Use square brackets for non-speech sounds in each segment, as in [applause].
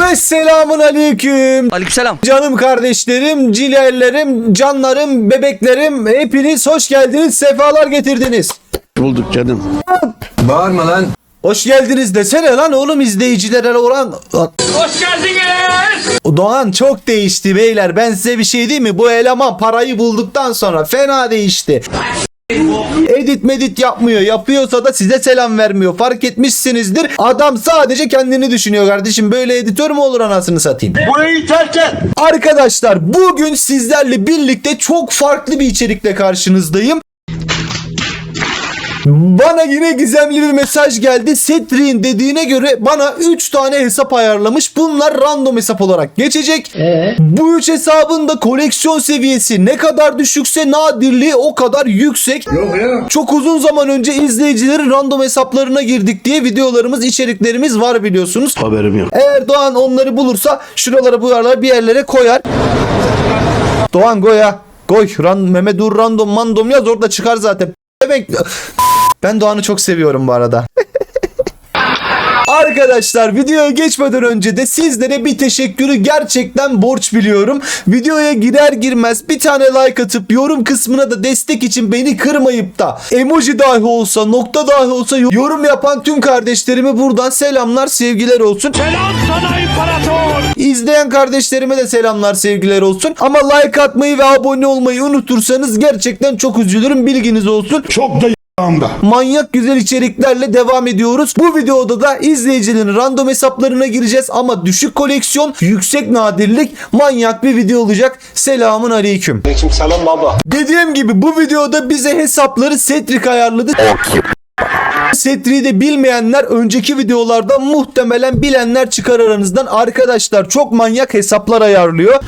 Ve selamun aleyküm. Aleykümselam. Canım kardeşlerim, cilerlerim, canlarım, bebeklerim hepiniz hoş geldiniz, sefalar getirdiniz. Bulduk canım. Bağırma lan. Hoş geldiniz desene lan oğlum izleyicilere olan. Hoş geldiniz. Doğan çok değişti beyler. Ben size bir şey diyeyim mi? Bu eleman parayı bulduktan sonra fena değişti. Edit medit yapmıyor. Yapıyorsa da size selam vermiyor. Fark etmişsinizdir. Adam sadece kendini düşünüyor kardeşim. Böyle editör mü olur anasını satayım? Burayı terk et. Arkadaşlar bugün sizlerle birlikte çok farklı bir içerikle karşınızdayım. Bana yine gizemli bir mesaj geldi. Setri'nin dediğine göre bana 3 tane hesap ayarlamış. Bunlar random hesap olarak geçecek. Bu 3 hesabın da koleksiyon seviyesi ne kadar düşükse nadirliği o kadar yüksek. Yok ya. Çok uzun zaman önce izleyicilerin random hesaplarına girdik diye videolarımız, içeriklerimiz var biliyorsunuz. Haberim yok. Eğer Doğan onları bulursa şuralara bu yerlere bir yerlere koyar. Doğan Goya. Koy. Ran, Mehmet Uğur random mandom yaz orada çıkar zaten. Demek ben Doğan'ı çok seviyorum bu arada. [laughs] Arkadaşlar videoya geçmeden önce de sizlere bir teşekkürü gerçekten borç biliyorum. Videoya girer girmez bir tane like atıp yorum kısmına da destek için beni kırmayıp da emoji dahi olsa nokta dahi olsa yorum yapan tüm kardeşlerime buradan selamlar sevgiler olsun. Selam sana imparator. İzleyen kardeşlerime de selamlar sevgiler olsun. Ama like atmayı ve abone olmayı unutursanız gerçekten çok üzülürüm bilginiz olsun. Çok da y***anda. Manyak güzel içeriklerle devam ediyoruz. Bu videoda da izleyicilerin random hesaplarına gireceğiz ama düşük koleksiyon, yüksek nadirlik manyak bir video olacak. Selamun aleyküm. Selam baba. Dediğim gibi bu videoda bize hesapları Setrik ayarladı. Setri'yi de bilmeyenler önceki videolarda muhtemelen bilenler çıkar aranızdan. Arkadaşlar çok manyak hesaplar ayarlıyor.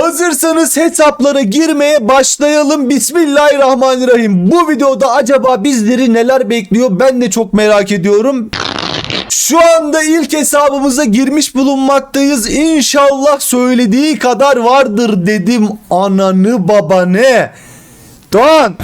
Hazırsanız hesaplara girmeye başlayalım. Bismillahirrahmanirrahim. Bu videoda acaba bizleri neler bekliyor ben de çok merak ediyorum. Şu anda ilk hesabımıza girmiş bulunmaktayız. İnşallah söylediği kadar vardır dedim. Ananı babanı. Doğan.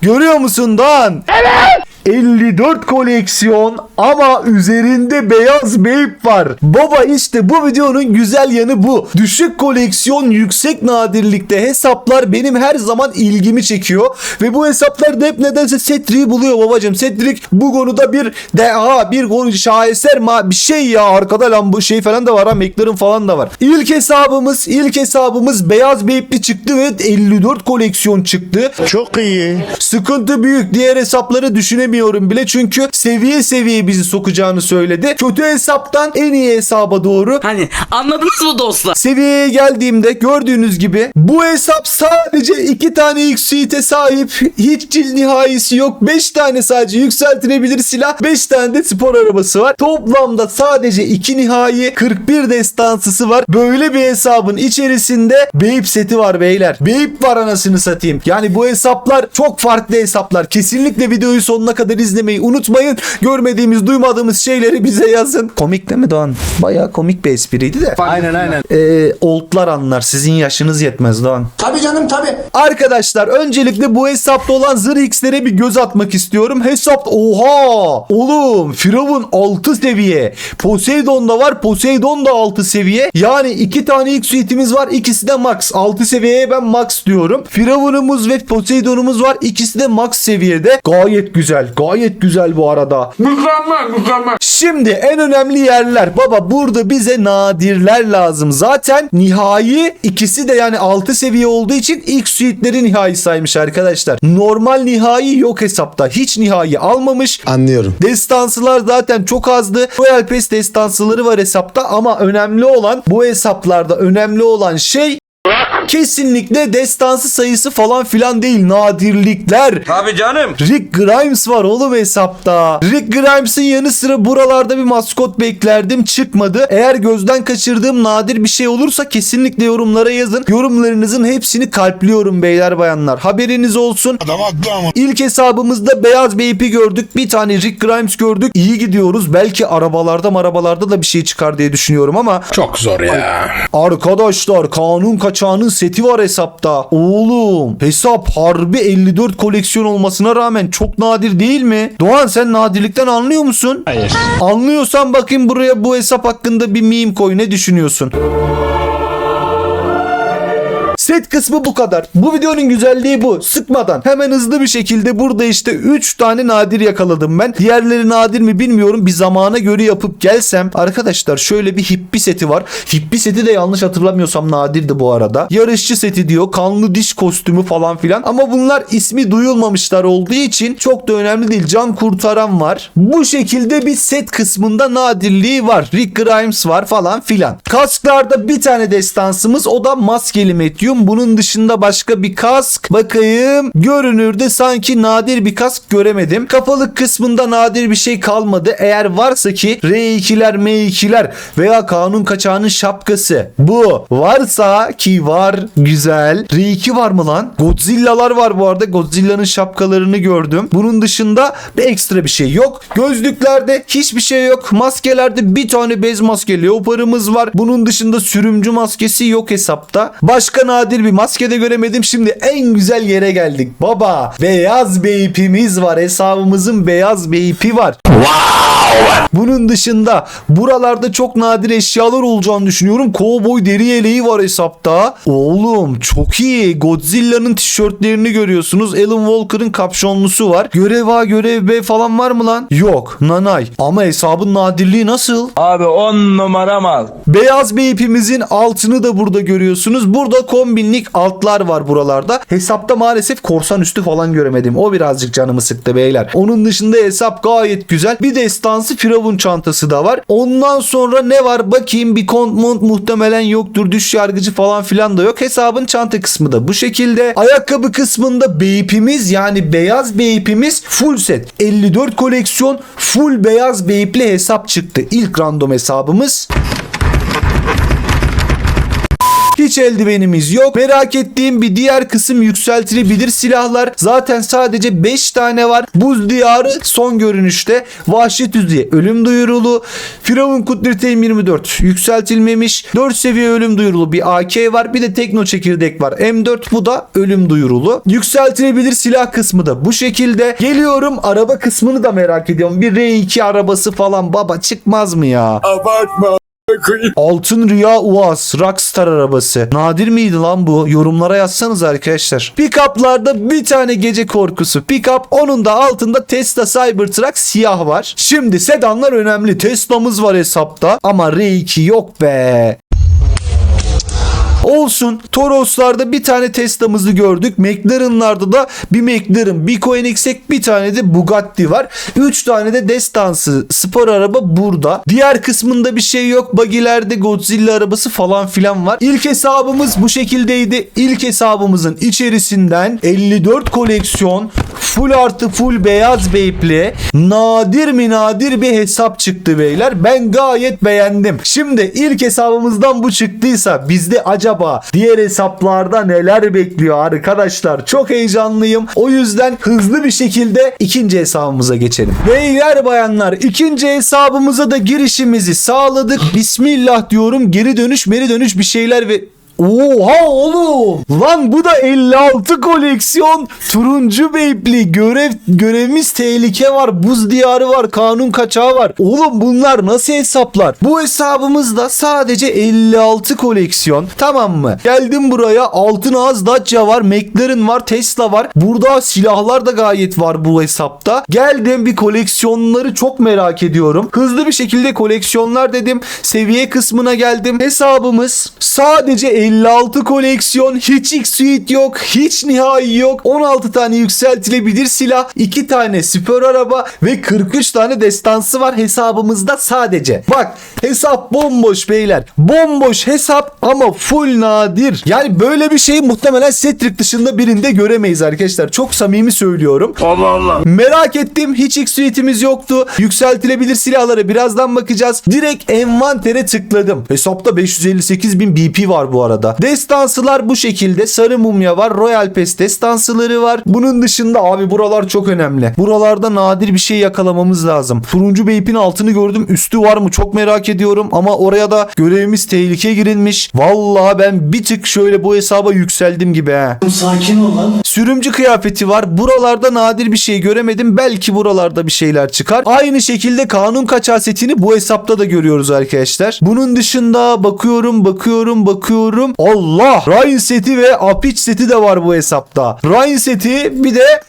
Görüyor musun Doğan? Evet. 54 koleksiyon ama üzerinde beyaz beyp var. Baba işte bu videonun güzel yanı bu. Düşük koleksiyon yüksek nadirlikte hesaplar benim her zaman ilgimi çekiyor. Ve bu hesaplarda hep nedense Setri'yi buluyor babacım. Setrik bu konuda bir deha bir şaheser ma bir şey ya arkada lan bu şey falan da var ha McLaren falan da var. İlk hesabımız ilk hesabımız beyaz beypli çıktı ve 54 koleksiyon çıktı. Çok iyi. Sıkıntı büyük. Diğer hesapları düşünemiyorum bile çünkü seviye seviye bizi sokacağını söyledi. Kötü hesaptan en iyi hesaba doğru Hani anladınız mı dostlar? Seviyeye geldiğimde gördüğünüz gibi bu hesap sadece iki tane suite sahip. Hiç cil nihayesi yok. 5 tane sadece yükseltilebilir silah. 5 tane de spor arabası var. Toplamda sadece 2 nihai 41 destansısı var. Böyle bir hesabın içerisinde Beyip seti var beyler. Beyip var anasını satayım. Yani bu hesaplar çok farklı hesaplar. Kesinlikle videoyu sonuna kadar izlemeyi unutmayın. Görmediğimiz, duymadığımız şeyleri bize yazın. Komik değil mi Doğan? Bayağı komik bir espriydi de. Aynen aynen. Ee, oldlar anlar. Sizin yaşınız yetmez Doğan. Tabii canım tabii. Arkadaşlar öncelikle bu hesapta olan zırh x'lere bir göz atmak istiyorum. Hesap oha oğlum Firavun 6 seviye. Poseidon da var. Poseidon da 6 seviye. Yani iki tane ilk suitimiz var. İkisi de max. 6 seviyeye ben max diyorum. Firavunumuz ve Poseidon'umuz var. İkisi de max seviyede. Gayet güzel. Gayet güzel bu arada. Mükemmel mükemmel. Şimdi en önemli yerler baba burada bize nadirler lazım. Zaten nihai ikisi de yani 6 seviye olduğu için ilk suitleri nihai saymış arkadaşlar. Normal nihai yok hesapta. Hiç nihai almamış. Anlıyorum. Destansılar zaten çok azdı. Royal Pass destansıları var hesapta ama önemli olan bu hesaplarda önemli olan şey kesinlikle destansı sayısı falan filan değil nadirlikler. Tabii canım. Rick Grimes var oğlum hesapta. Rick Grimes'ın yanı sıra buralarda bir maskot beklerdim çıkmadı. Eğer gözden kaçırdığım nadir bir şey olursa kesinlikle yorumlara yazın. Yorumlarınızın hepsini kalpliyorum beyler bayanlar. Haberiniz olsun. Adam haklı ama. İlk hesabımızda beyaz bir ipi gördük. Bir tane Rick Grimes gördük. İyi gidiyoruz. Belki arabalarda marabalarda da bir şey çıkar diye düşünüyorum ama Çok zor ya. Arkadaşlar kanun kaçağının seti var hesapta. Oğlum hesap harbi 54 koleksiyon olmasına rağmen çok nadir değil mi? Doğan sen nadirlikten anlıyor musun? Hayır. Anlıyorsan bakayım buraya bu hesap hakkında bir meme koy. Ne düşünüyorsun? Set kısmı bu kadar. Bu videonun güzelliği bu. Sıkmadan hemen hızlı bir şekilde burada işte 3 tane nadir yakaladım ben. Diğerleri nadir mi bilmiyorum. Bir zamana göre yapıp gelsem. Arkadaşlar şöyle bir hippi seti var. Hippi seti de yanlış hatırlamıyorsam nadirdi bu arada. Yarışçı seti diyor. Kanlı diş kostümü falan filan. Ama bunlar ismi duyulmamışlar olduğu için çok da önemli değil. Can kurtaran var. Bu şekilde bir set kısmında nadirliği var. Rick Grimes var falan filan. Kasklarda bir tane destansımız o da maskeli medyum. Bunun dışında başka bir kask. Bakayım. Görünürde sanki nadir bir kask göremedim. Kafalık kısmında nadir bir şey kalmadı. Eğer varsa ki R2'ler M2'ler veya kanun kaçağının şapkası. Bu varsa ki var güzel. R2 var mı lan? Godzilla'lar var bu arada. Godzilla'nın şapkalarını gördüm. Bunun dışında bir ekstra bir şey yok. Gözlüklerde hiçbir şey yok. Maskelerde bir tane bez maske leoparımız var. Bunun dışında sürümcü maskesi yok hesapta. Başka nadir bir maske de göremedim. Şimdi en güzel yere geldik. Baba beyaz bir ipimiz var. Hesabımızın beyaz bir ipi var. Bunun dışında buralarda çok nadir eşyalar olacağını düşünüyorum. Cowboy deri yeleği var hesapta. Oğlum çok iyi. Godzilla'nın tişörtlerini görüyorsunuz. Alan Walker'ın kapşonlusu var. Görev A görev B falan var mı lan? Yok. Nanay. Ama hesabın nadirliği nasıl? Abi 10 numara mal. Beyaz bir ipimizin altını da burada görüyorsunuz. Burada kombinlik altlar var buralarda. Hesapta maalesef korsan üstü falan göremedim. O birazcık canımı sıktı beyler. Onun dışında hesap gayet güzel. Bir destansı firavun çantası da var. Ondan sonra ne var bakayım bir kont mont muhtemelen yoktur. Düş yargıcı falan filan da yok. Hesabın çanta kısmı da bu şekilde. Ayakkabı kısmında beypimiz yani beyaz beypimiz full set. 54 koleksiyon full beyaz beypli hesap çıktı. İlk random hesabımız. Hiç eldivenimiz yok. Merak ettiğim bir diğer kısım yükseltilebilir silahlar. Zaten sadece 5 tane var. Buz diyarı son görünüşte. Vahşi tüzüğe ölüm duyurulu. Firavun kudreti M24 yükseltilmemiş. 4 seviye ölüm duyurulu bir AK var. Bir de tekno çekirdek var. M4 bu da ölüm duyurulu. Yükseltilebilir silah kısmı da bu şekilde. Geliyorum araba kısmını da merak ediyorum. Bir R2 arabası falan baba çıkmaz mı ya? Altın Rüya Uaz Rockstar arabası. Nadir miydi lan bu? Yorumlara yazsanız arkadaşlar. Pickup'larda bir tane gece korkusu. Pickup onun da altında Tesla Cybertruck siyah var. Şimdi sedanlar önemli. Tesla'mız var hesapta ama R2 yok be. Olsun. Toros'larda bir tane Tesla'mızı gördük. McLaren'larda da bir McLaren, bir Koenigsegg, bir tane de Bugatti var. 3 tane de destansı spor araba burada. Diğer kısmında bir şey yok. Bagilerde Godzilla arabası falan filan var. İlk hesabımız bu şekildeydi. İlk hesabımızın içerisinden 54 koleksiyon full artı full beyaz beyple nadir mi nadir bir hesap çıktı beyler. Ben gayet beğendim. Şimdi ilk hesabımızdan bu çıktıysa bizde acaba diğer hesaplarda neler bekliyor arkadaşlar? Çok heyecanlıyım. O yüzden hızlı bir şekilde ikinci hesabımıza geçelim. Beyler bayanlar ikinci hesabımıza da girişimizi sağladık. Bismillah diyorum. Geri dönüş, meri dönüş bir şeyler ve Oha oğlum. Lan bu da 56 koleksiyon. Turuncu beypli görev görevimiz tehlike var. Buz diyarı var. Kanun kaçağı var. Oğlum bunlar nasıl hesaplar? Bu hesabımızda sadece 56 koleksiyon. Tamam mı? Geldim buraya. Altın ağız Dacia var. McLaren var. Tesla var. Burada silahlar da gayet var bu hesapta. Geldim bir koleksiyonları çok merak ediyorum. Hızlı bir şekilde koleksiyonlar dedim. Seviye kısmına geldim. Hesabımız sadece 56 koleksiyon, hiç X-Suite yok, hiç nihai yok. 16 tane yükseltilebilir silah, 2 tane spor araba ve 43 tane destansı var hesabımızda sadece. Bak hesap bomboş beyler. Bomboş hesap ama full nadir. Yani böyle bir şeyi muhtemelen Setrik dışında birinde göremeyiz arkadaşlar. Çok samimi söylüyorum. Allah Allah. Merak ettim. Hiç X-Suite'imiz yoktu. Yükseltilebilir silahlara birazdan bakacağız. Direkt envantere tıkladım. Hesapta 558 bin BP var bu arada. Arada. Destansılar bu şekilde. Sarı mumya var. Royal Pass destansıları var. Bunun dışında abi buralar çok önemli. Buralarda nadir bir şey yakalamamız lazım. Turuncu Beyp'in altını gördüm. Üstü var mı? Çok merak ediyorum. Ama oraya da görevimiz tehlike girilmiş. Vallahi ben bir tık şöyle bu hesaba yükseldim gibi he. Sakin ol lan. Sürümcü kıyafeti var. Buralarda nadir bir şey göremedim. Belki buralarda bir şeyler çıkar. Aynı şekilde kanun kaçağı setini bu hesapta da görüyoruz arkadaşlar. Bunun dışında bakıyorum, bakıyorum, bakıyorum. Allah! Ryan seti ve Apiç seti de var bu hesapta. Ryan seti bir de!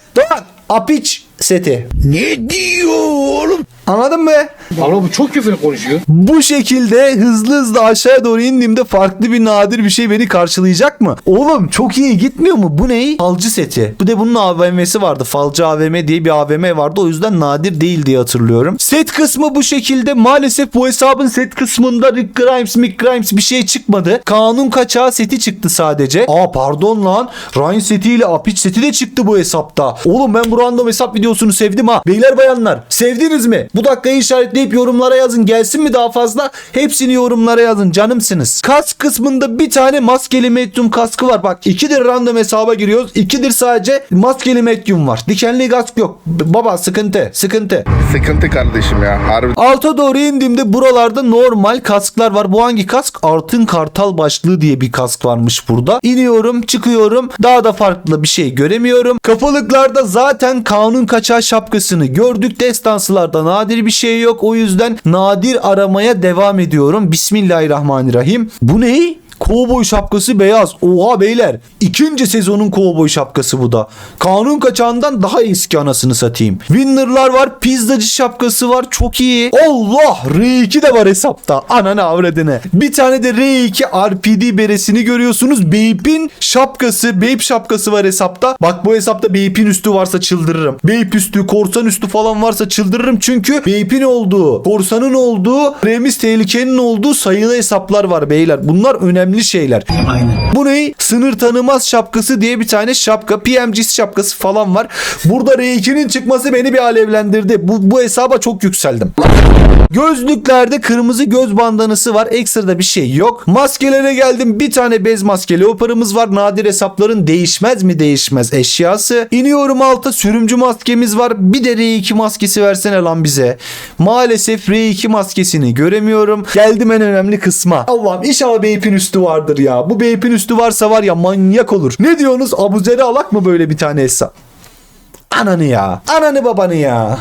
Apiç seti. Ne diyor oğlum? Anladın mı? Valla bu çok küfür konuşuyor. Bu şekilde hızlı hızlı aşağıya doğru indiğimde farklı bir nadir bir şey beni karşılayacak mı? Oğlum çok iyi gitmiyor mu? Bu ne? Falcı seti. Bu de bunun AVM'si vardı. Falcı AVM diye bir AVM vardı. O yüzden nadir değil diye hatırlıyorum. Set kısmı bu şekilde. Maalesef bu hesabın set kısmında Rick Grimes, Mick Grimes bir şey çıkmadı. Kanun kaçağı seti çıktı sadece. Aa pardon lan. Ryan setiyle Apiç seti de çıktı bu hesapta. Oğlum ben bu random hesap videosunu sevdim ha. Beyler bayanlar sevdiniz mi? Bu dakikayı işaretleyip yorumlara yazın. Gelsin mi daha fazla? Hepsini yorumlara yazın. Canımsınız. Kask kısmında bir tane maskeli medyum kaskı var. Bak ikidir random hesaba giriyoruz. İkidir sadece maskeli medyum var. Dikenli kask yok. B- baba sıkıntı. Sıkıntı. Sıkıntı kardeşim ya. Harbi Alta doğru indiğimde buralarda normal kasklar var. Bu hangi kask? Altın kartal başlığı diye bir kask varmış burada. İniyorum, çıkıyorum. Daha da farklı bir şey göremiyorum. Kafalıklarda zaten kanun kaçağı şapkasını gördük. Destansılarda nadir bir şey yok. O yüzden nadir aramaya devam ediyorum. Bismillahirrahmanirrahim. Bu ne? Kovboy şapkası beyaz. Oha beyler. İkinci sezonun kovboy şapkası bu da. Kanun kaçağından daha eski anasını satayım. Winner'lar var. Pizzacı şapkası var. Çok iyi. Allah! R2 de var hesapta. Ananı avradını. Bir tane de R2 RPD beresini görüyorsunuz. Bape'in şapkası, Bape şapkası var hesapta. Bak bu hesapta Bape'in üstü varsa çıldırırım. Bape üstü, korsan üstü falan varsa çıldırırım. Çünkü Bape'in olduğu, korsanın olduğu, remiz tehlikenin olduğu sayılı hesaplar var beyler. Bunlar önemli şeyler. Bu ne? Sınır tanımaz şapkası diye bir tane şapka. PMG'si şapkası falan var. Burada R2'nin çıkması beni bir alevlendirdi. Bu, bu hesaba çok yükseldim. Gözlüklerde kırmızı göz bandanası var. Ekstra bir şey yok. Maskelere geldim. Bir tane bez maske leoparımız var. Nadir hesapların değişmez mi değişmez eşyası. İniyorum alta sürümcü maskemiz var. Bir de R2 maskesi versene lan bize. Maalesef R2 maskesini göremiyorum. Geldim en önemli kısma. Allah'ım inşallah Beyp'in üstü vardır ya. Bu Beyp'in üstü varsa var ya manyak olur. Ne diyorsunuz? Abuzeri alak mı böyle bir tane hesap? Ananı ya. Ananı babanı ya.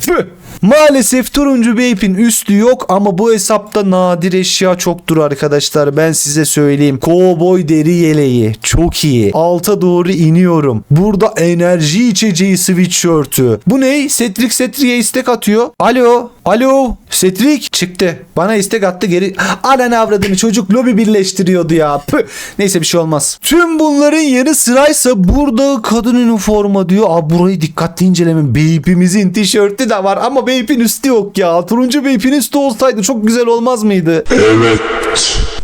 Tüh. Maalesef turuncu Bape'in üstü yok ama bu hesapta nadir eşya çoktur arkadaşlar. Ben size söyleyeyim. Cowboy deri yeleği. Çok iyi. Alta doğru iniyorum. Burada enerji içeceği sweatshirt'ü. Bu ne? Setrik Setri'ye istek atıyor. Alo. Alo. Setrik çıktı. Bana istek attı geri. Ananı avradını çocuk lobi birleştiriyordu ya. Püh. Neyse bir şey olmaz. Tüm bunların yanı sıraysa burada kadın üniforma diyor. Aa burayı dikkatli incelemin. Bape'imizin tişörtü de var ama Bape'in üstü yok ya. Turuncu Bape'in üstü olsaydı çok güzel olmaz mıydı? Evet.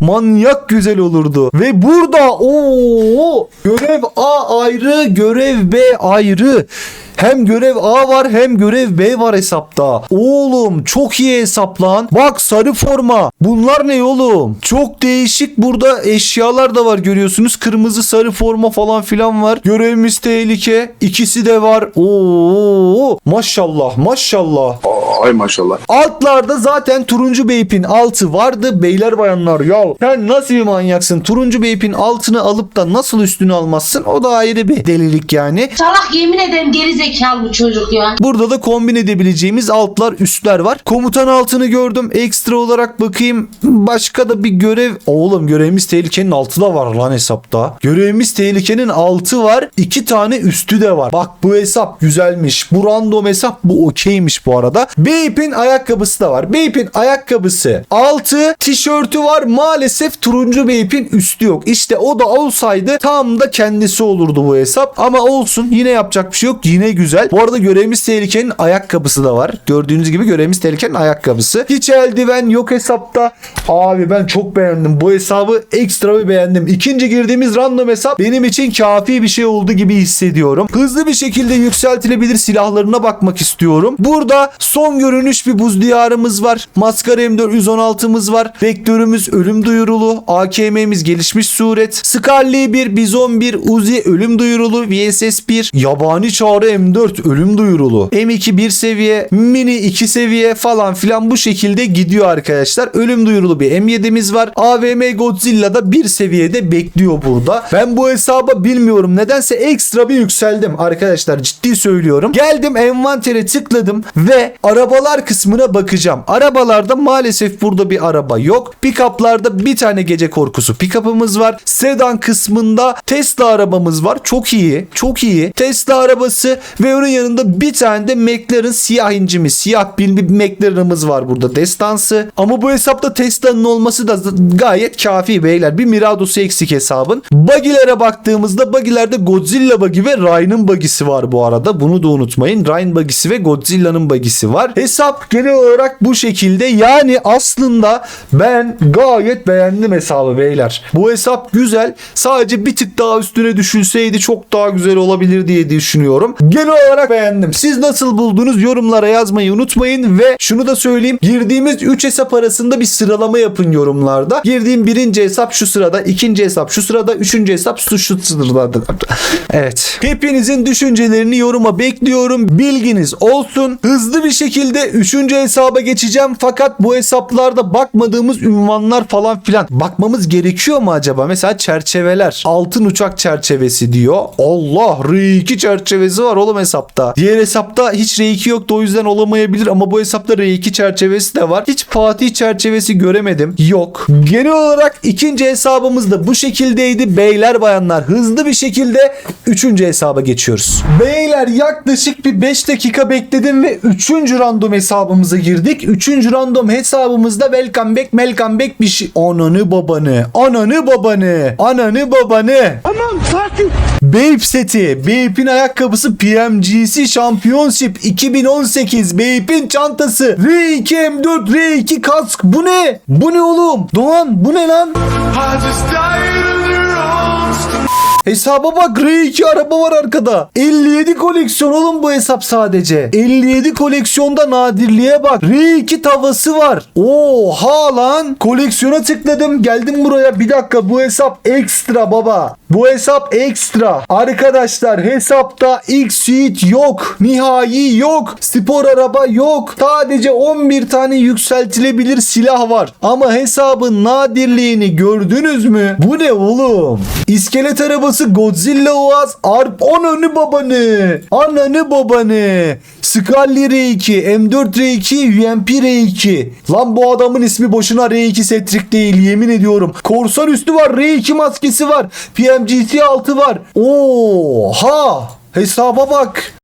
Manyak güzel olurdu. Ve burada o görev A ayrı, görev B ayrı. Hem görev A var hem görev B var hesapta. Oğlum çok iyi hesap lan. Bak sarı forma. Bunlar ne oğlum? Çok değişik burada eşyalar da var görüyorsunuz. Kırmızı sarı forma falan filan var. Görevimiz tehlike. İkisi de var. Oo maşallah maşallah. Ay maşallah. Altlarda zaten turuncu beypin altı vardı. Beyler bayanlar ya sen nasıl bir manyaksın? Turuncu beypin altını alıp da nasıl üstünü almazsın? O da ayrı bir delilik yani. Salak yemin ederim geri zekalı bu çocuk ya. Burada da kombin edebileceğimiz altlar üstler var. Komutan altını gördüm. Ekstra olarak bakayım. Başka da bir görev. Oğlum görevimiz tehlikenin altı da var lan hesapta. Görevimiz tehlikenin altı var. iki tane üstü de var. Bak bu hesap güzelmiş. Bu random hesap bu okeymiş bu arada. Bape'in ayakkabısı da var. Bape'in ayakkabısı altı. Tişörtü var. Maalesef turuncu Bape'in üstü yok. İşte o da olsaydı tam da kendisi olurdu bu hesap. Ama olsun. Yine yapacak bir şey yok. Yine güzel. Bu arada görevimiz tehlikenin ayakkabısı da var. Gördüğünüz gibi görevimiz tehlikenin ayakkabısı. Hiç eldiven yok hesapta. Abi ben çok beğendim. Bu hesabı ekstra bir beğendim. İkinci girdiğimiz random hesap benim için kafi bir şey oldu gibi hissediyorum. Hızlı bir şekilde yükseltilebilir silahlarına bakmak istiyorum. Burada son Son görünüş bir buz diyarımız var. Maskara M416'mız var. Vektörümüz ölüm duyurulu. AKM'miz gelişmiş suret. Scarly 1, Bizon 1, Uzi ölüm duyurulu. VSS 1, Yabani Çağrı M4 ölüm duyurulu. M2 1 seviye, Mini 2 seviye falan filan bu şekilde gidiyor arkadaşlar. Ölüm duyurulu bir M7'miz var. AVM Godzilla da bir seviyede bekliyor burada. Ben bu hesaba bilmiyorum. Nedense ekstra bir yükseldim arkadaşlar. Ciddi söylüyorum. Geldim envantere tıkladım ve arabalar kısmına bakacağım. Arabalarda maalesef burada bir araba yok. Pickup'larda bir tane gece korkusu pickup'ımız var. Sedan kısmında Tesla arabamız var. Çok iyi. Çok iyi. Tesla arabası ve onun yanında bir tane de McLaren siyah incimiz. Siyah bir, McLaren'ımız var burada. Destansı. Ama bu hesapta Tesla'nın olması da gayet kafi beyler. Bir Mirado'su eksik hesabın. Buggy'lere baktığımızda buggy'lerde Godzilla buggy ve Ryan'ın buggy'si var bu arada. Bunu da unutmayın. Ryan buggy'si ve Godzilla'nın buggy'si var. Hesap genel olarak bu şekilde. Yani aslında ben gayet beğendim hesabı beyler. Bu hesap güzel. Sadece bir tık daha üstüne düşülseydi çok daha güzel olabilir diye düşünüyorum. Genel olarak beğendim. Siz nasıl buldunuz? Yorumlara yazmayı unutmayın ve şunu da söyleyeyim. Girdiğimiz 3 hesap arasında bir sıralama yapın yorumlarda. Girdiğim birinci hesap şu sırada, ikinci hesap şu sırada, üçüncü hesap şu, şu sırada. Evet. Hepinizin düşüncelerini yoruma bekliyorum. Bilginiz olsun. Hızlı bir şekilde üçüncü hesaba geçeceğim. Fakat bu hesaplarda bakmadığımız ünvanlar falan filan bakmamız gerekiyor mu acaba? Mesela çerçeveler. Altın uçak çerçevesi diyor. Allah R2 çerçevesi var oğlum hesapta. Diğer hesapta hiç R2 yoktu o yüzden olamayabilir ama bu hesapta R2 çerçevesi de var. Hiç Fatih çerçevesi göremedim. Yok. Genel olarak ikinci hesabımız da bu şekildeydi. Beyler bayanlar hızlı bir şekilde üçüncü hesaba geçiyoruz. Beyler yaklaşık bir 5 dakika bekledim ve üçüncü random hesabımıza girdik. Üçüncü random hesabımızda welcome back, welcome back bir şey. Ananı babanı, ananı babanı, ananı babanı. Tamam sakin. Bape seti. Bape'in ayakkabısı PMGC Championship 2018. Bape'in çantası. R2 M4 R2 kask. Bu ne? Bu ne oğlum? Doğan bu ne lan? Hesaba bak R2 araba var arkada. 57 koleksiyon oğlum bu hesap sadece. 57 koleksiyonda nadirliğe bak. R2 tavası var. Oha lan. Koleksiyona tıkladım. Geldim buraya. Bir dakika bu hesap ekstra baba. Bu hesap ekstra. Arkadaşlar hesapta X yok. Nihai yok. Spor araba yok. Sadece 11 tane yükseltilebilir silah var. Ama hesabın nadirliğini gördünüz mü? Bu ne oğlum? İskelet arabası Godzilla Oğaz Arp ananı babanı. Ananı babanı. Scully R2, M4 R2, UMP R2. Lan bu adamın ismi boşuna R2 Setrik değil yemin ediyorum. Korsan üstü var, R2 maskesi var. PMGT 6 var. Oha! Hesaba bak.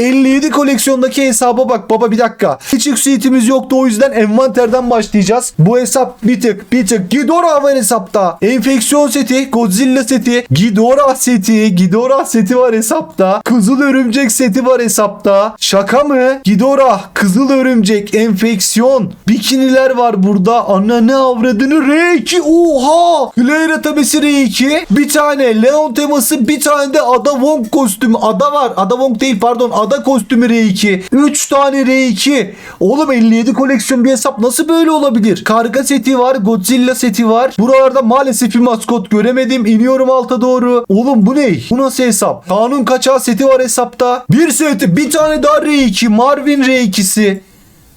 57 koleksiyondaki hesaba bak baba bir dakika. Hiç yükseltimiz yoktu o yüzden envanterden başlayacağız. Bu hesap bir tık bir tık Ghidorah var hesapta. Enfeksiyon seti, Godzilla seti, Ghidorah seti, Ghidorah seti var hesapta. Kızıl örümcek seti var hesapta. Şaka mı? Ghidorah, kızıl örümcek, enfeksiyon, bikiniler var burada. Ananı avradını R2 oha! Hüleyra tabesi R2. Bir tane Leon teması bir tane de Ada Wong kostümü. Ada var. Ada Wong değil pardon. Ada kostümü R2. 3 tane R2. Oğlum 57 koleksiyon bir hesap nasıl böyle olabilir? Karga seti var. Godzilla seti var. Buralarda maalesef bir maskot göremedim. İniyorum alta doğru. Oğlum bu ne? Bu nasıl hesap? Kanun kaçağı seti var hesapta. Bir seti. Bir tane daha R2. Marvin R2'si.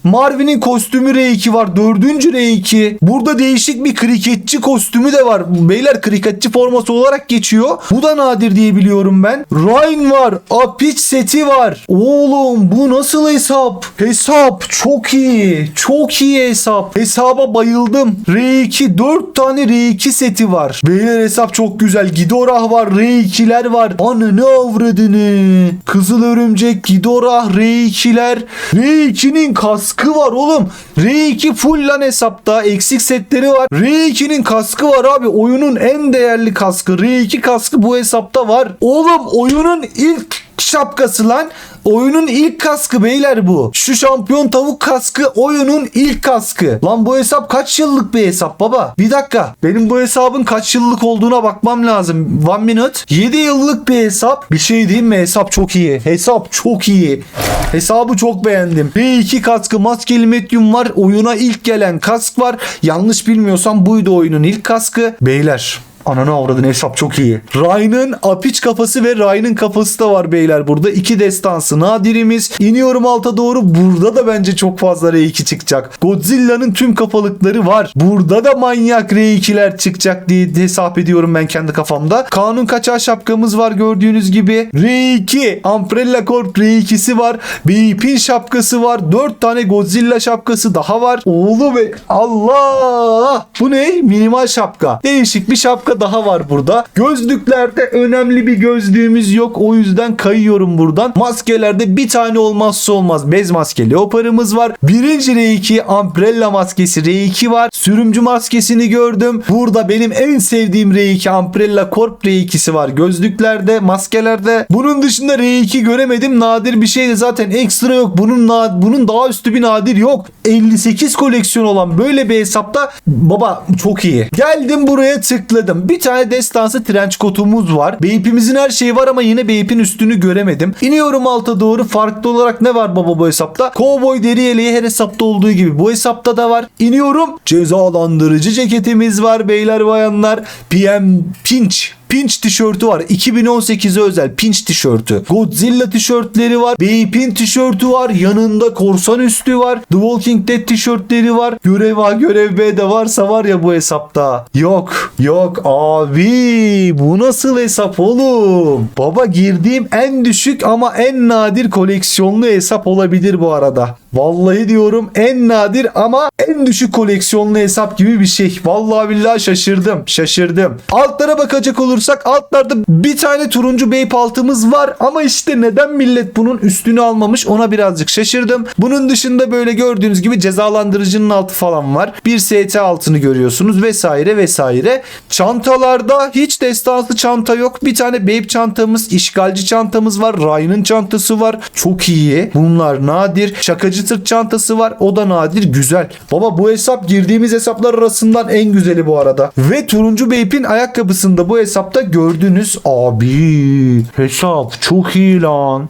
Marvin'in kostümü R2 var. Dördüncü R2. Burada değişik bir kriketçi kostümü de var. Beyler kriketçi forması olarak geçiyor. Bu da nadir diye biliyorum ben. Ryan var. Apiç seti var. Oğlum bu nasıl hesap? Hesap çok iyi. Çok iyi hesap. Hesaba bayıldım. R2 4 tane R2 seti var. Beyler hesap çok güzel. Gidorah var. R2'ler var. Ananı avradını. Kızıl örümcek, Gidorah, R2'ler. R2'nin kaskı var oğlum. R2 full lan hesapta. Eksik setleri var. R2'nin kaskı var abi. Oyunun en değerli kaskı. R2 kaskı bu hesapta var. Oğlum oyunun ilk şapkası lan. Oyunun ilk kaskı beyler bu. Şu şampiyon tavuk kaskı oyunun ilk kaskı. Lan bu hesap kaç yıllık bir hesap baba? Bir dakika. Benim bu hesabın kaç yıllık olduğuna bakmam lazım. One minute. 7 yıllık bir hesap. Bir şey diyeyim mi? Hesap çok iyi. Hesap çok iyi. Hesabı çok beğendim. R2 kaskı maskeli medyum var. Oyuna ilk gelen kask var. Yanlış bilmiyorsam buydu oyunun ilk kaskı. Beyler Ananı avradın hesap çok iyi. Ryan'ın apiç kafası ve Ryan'ın kafası da var beyler burada. iki destansı nadirimiz. İniyorum alta doğru. Burada da bence çok fazla R2 çıkacak. Godzilla'nın tüm kafalıkları var. Burada da manyak R2'ler çıkacak diye hesap ediyorum ben kendi kafamda. Kanun kaçağı şapkamız var gördüğünüz gibi. R2. Umbrella Corp R2'si var. Beep'in şapkası var. 4 tane Godzilla şapkası daha var. Oğlum be. Allah. Bu ne? Minimal şapka. Değişik bir şapka daha var burada. Gözlüklerde önemli bir gözlüğümüz yok. O yüzden kayıyorum buradan. Maskelerde bir tane olmazsa olmaz. Bez maske leoparımız var. Birinci R2 Umbrella maskesi R2 var. Sürümcü maskesini gördüm. Burada benim en sevdiğim R2 Umbrella Corp R2'si var. Gözlüklerde, maskelerde. Bunun dışında R2 göremedim. Nadir bir şey de zaten ekstra yok. Bunun bunun daha üstü bir nadir yok. 58 koleksiyon olan böyle bir hesapta baba çok iyi. Geldim buraya tıkladım. Bir tane destansı trench coat'umuz var. Beyp'imizin her şeyi var ama yine Beyp'in üstünü göremedim. İniyorum alta doğru. Farklı olarak ne var baba bu hesapta? Cowboy deri yeleği her hesapta olduğu gibi bu hesapta da var. İniyorum. Cezalandırıcı ceketimiz var beyler bayanlar. PM Pinch Pinch tişörtü var. 2018'e özel Pinch tişörtü. Godzilla tişörtleri var. Beypin tişörtü var. Yanında korsan üstü var. The Walking Dead tişörtleri var. Görev A görev B de varsa var ya bu hesapta. Yok. Yok abi. Bu nasıl hesap oğlum? Baba girdiğim en düşük ama en nadir koleksiyonlu hesap olabilir bu arada. Vallahi diyorum en nadir ama en düşük koleksiyonlu hesap gibi bir şey. Vallahi billahi şaşırdım. Şaşırdım. Altlara bakacak olursak altlarda bir tane turuncu beyp altımız var ama işte neden millet bunun üstünü almamış ona birazcık şaşırdım. Bunun dışında böyle gördüğünüz gibi cezalandırıcının altı falan var. Bir ST altını görüyorsunuz vesaire vesaire. Çantalarda hiç destansı çanta yok. Bir tane beyp çantamız, işgalci çantamız var. Ryan'ın çantası var. Çok iyi. Bunlar nadir. Şakacı sırt çantası var. O da nadir. Güzel. Baba bu hesap girdiğimiz hesaplar arasından en güzeli bu arada. Ve turuncu beypin ayakkabısında bu hesapta gördünüz. Abi hesap çok iyi lan.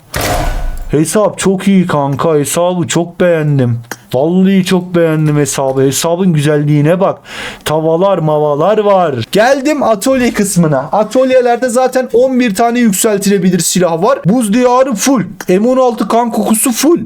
Hesap çok iyi kanka. Hesabı çok beğendim. Vallahi çok beğendim hesabı. Hesabın güzelliğine bak. Tavalar mavalar var. Geldim atölye kısmına. Atölyelerde zaten 11 tane yükseltilebilir silah var. Buz diyarı full. M16 kan kokusu full.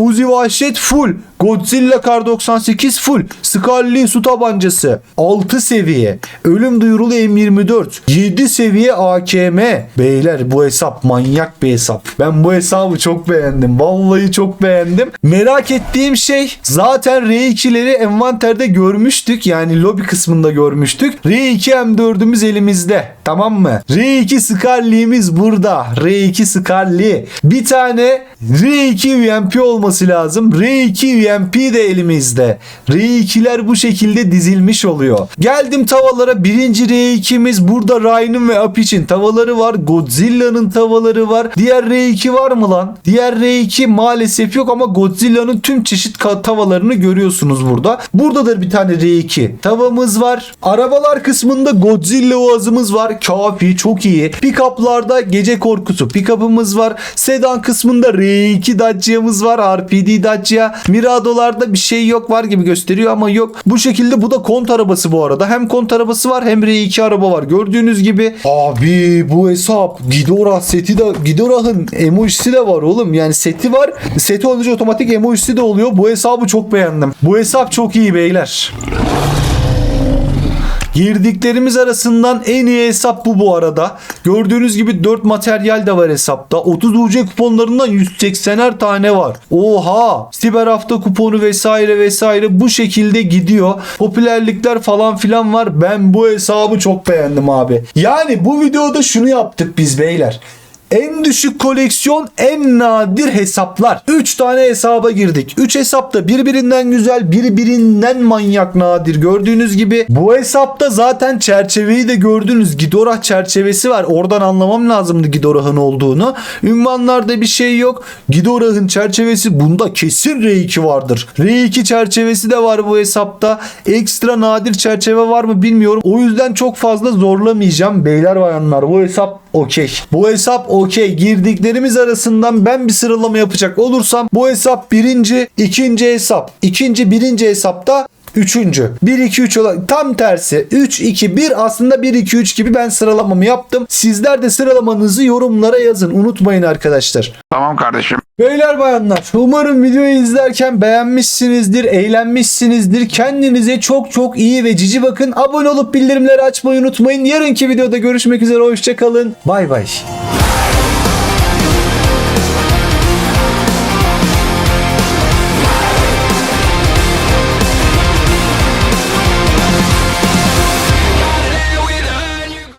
Uzi Vahşet full. Godzilla Kar 98 full. Scarlet su tabancası 6 seviye. Ölüm duyurulu M24. 7 seviye AKM. Beyler bu hesap manyak bir hesap. Ben bu hesabı çok beğendim. Vallahi çok beğendim. Merak ettiğim şey zaten R2'leri envanterde görmüştük. Yani lobi kısmında görmüştük. R2 M4'ümüz elimizde. Tamam mı? R2 Scarlet'imiz burada. R2 Scarlet. Bir tane R2 UMP olması lazım. R2 UMP de elimizde. R2'ler bu şekilde dizilmiş oluyor. Geldim tavalara. Birinci R2'miz burada Ryan'ın ve Apich'in tavaları var. Godzilla'nın tavaları var. Diğer R2 var mı lan? Diğer R2 maalesef yok ama Godzilla'nın tüm çeşit tavalarını görüyorsunuz burada. Burada da bir tane R2 tavamız var. Arabalar kısmında Godzilla oğazımız var. Kafi çok iyi. Pickup'larda gece korkusu pickup'ımız var. Sedan kısmında R2 Dacia'mız var. RPD Dacia. Mirado'larda bir şey yok var gibi gösteriyor ama yok. Bu şekilde bu da kont arabası bu arada. Hem kont arabası var hem R2 araba var. Gördüğünüz gibi. Abi bu hesap Ghidorah seti de Ghidorah'ın emojisi de var oğlum. Yani seti var. Seti olunca otomatik emojisi de oluyor. Bu hesabı çok beğendim. Bu hesap çok iyi beyler. Girdiklerimiz arasından en iyi hesap bu bu arada. Gördüğünüz gibi 4 materyal de var hesapta. 30 UC kuponlarından 180'er tane var. Oha! Siber hafta kuponu vesaire vesaire bu şekilde gidiyor. Popülerlikler falan filan var. Ben bu hesabı çok beğendim abi. Yani bu videoda şunu yaptık biz beyler. En düşük koleksiyon en nadir hesaplar. 3 tane hesaba girdik. 3 hesap da birbirinden güzel, birbirinden manyak nadir. Gördüğünüz gibi bu hesapta zaten çerçeveyi de gördünüz. Gidorah çerçevesi var. Oradan anlamam lazımdı Gidorah'ın olduğunu. Ünvanlarda bir şey yok. Gidorah'ın çerçevesi bunda kesin R2 vardır. R2 çerçevesi de var bu hesapta. Ekstra nadir çerçeve var mı bilmiyorum. O yüzden çok fazla zorlamayacağım. Beyler bayanlar bu hesap okey. Bu hesap okey. Girdiklerimiz arasından ben bir sıralama yapacak olursam bu hesap birinci, ikinci hesap. ikinci, birinci hesapta Üçüncü. 1 2 3 olarak tam tersi. 3 2 1 aslında 1 2 3 gibi ben sıralamamı yaptım. Sizler de sıralamanızı yorumlara yazın. Unutmayın arkadaşlar. Tamam kardeşim. Beyler bayanlar umarım videoyu izlerken beğenmişsinizdir, eğlenmişsinizdir. Kendinize çok çok iyi ve cici bakın. Abone olup bildirimleri açmayı unutmayın. Yarınki videoda görüşmek üzere. Hoşçakalın. Bay bay.